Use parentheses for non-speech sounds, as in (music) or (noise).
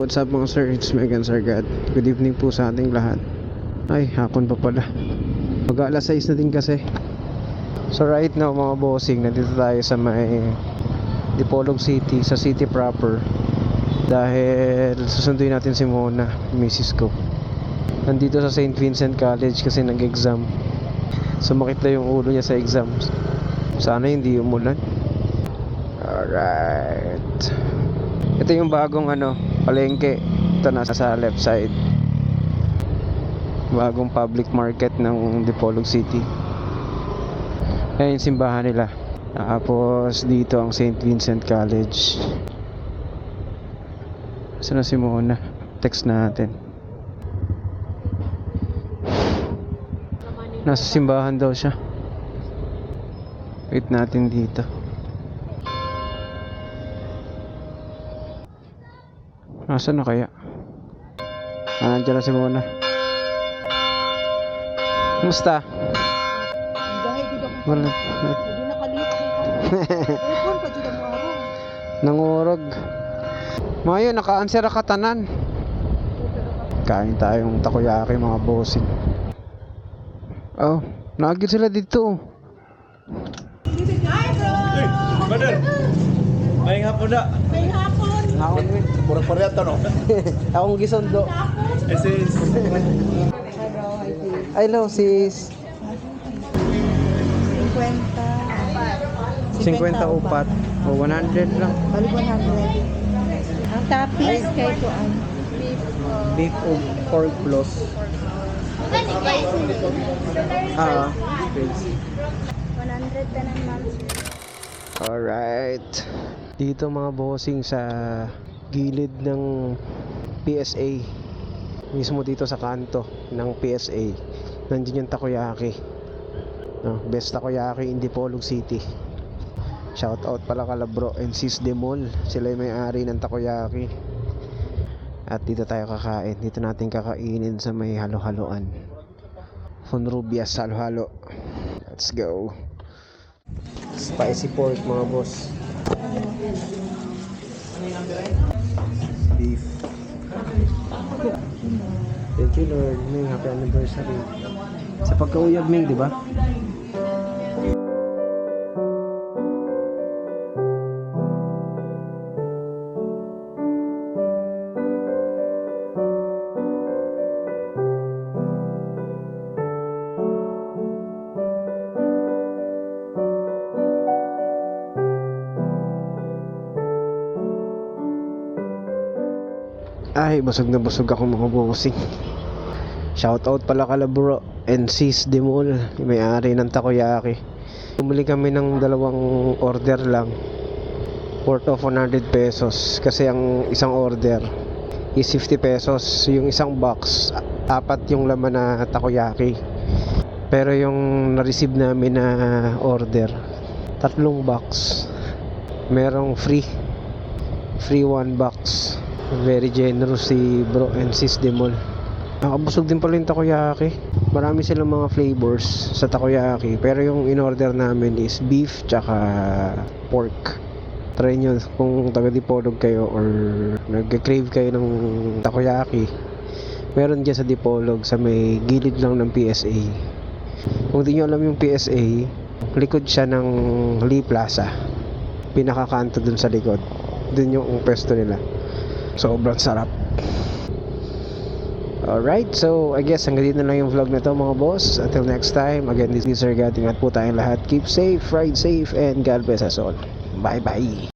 What's up mga sir, it's Megan Sargat. Good evening po sa ating lahat. Ay, hapon pa pala. Mag alas 6 na din kasi. So right now mga bossing, nandito tayo sa may Dipolog City, sa city proper. Dahil susunduin natin si Mona, misis ko. Nandito sa St. Vincent College kasi nag-exam. Sumakit na yung ulo niya sa exams. Sana hindi umulan. Alright. Ito yung bagong ano, palengke. Ito nasa sa left side. Bagong public market ng Dipolog City. Ayan simbahan nila. Tapos dito ang St. Vincent College. Saan na si Mona? Text natin. Nasa simbahan daw siya. Wait natin dito. Nasaan na kaya? Ah, nandiyan na si Mona. Kumusta? Dahil ba kung Wala. hindi nakaliit Ipon pa dyan mo araw. Nangurog. Mayo, naka-answer ka tanan. Kain tayong takoyaki mga bossing. Oh, nagit sila dito. Brother, may hapon na. May hapon. Naon eh. Murang pareto no. (laughs) Akong gisundo. This is Hello sis. 50. 50 upat. O 100 lang. Bali 100. Ang tapis kay Kuan. Beef o pork plus. Ah, space. 100 na naman. Alright. Dito mga bossing sa gilid ng PSA. Mismo dito sa kanto ng PSA. Nandiyan yung takoyaki. No, best takoyaki in Dipolog City. Shout out pala kala bro and sis Demol. Sila yung may-ari ng takoyaki. At dito tayo kakain. Dito natin kakainin sa may halo-haloan. Funrubias halo-halo. Let's go. Spicy pork mga boss. Beef. Thank you Lord. May happy anniversary. Sa pagkauyag Ming, di ba? Ay, busog na busog ako mga bossing. Shout out pala kala bro and sis Demol, may-ari ng takoyaki. Bumili kami ng dalawang order lang. Worth of 100 pesos kasi ang isang order is 50 pesos. Yung isang box, apat yung laman na takoyaki. Pero yung na-receive namin na order, tatlong box. Merong free. Free one box. Very generous si bro and sis Demol. Nakabusog din pala yung takoyaki. Marami silang mga flavors sa takoyaki. Pero yung in-order namin is beef tsaka pork. Try nyo kung taga Dipolog kayo or nag-crave kayo ng takoyaki. Meron dyan sa Dipolog sa may gilid lang ng PSA. Kung di nyo alam yung PSA, likod siya ng Lee Plaza. Pinakakanto dun sa likod. Dun yung pwesto nila. Sobrang sarap. Alright, so I guess hanggang dito na lang yung vlog na to mga boss. Until next time, again, this is Sir Gating at po tayong lahat. Keep safe, ride safe, and God bless us all. Bye-bye.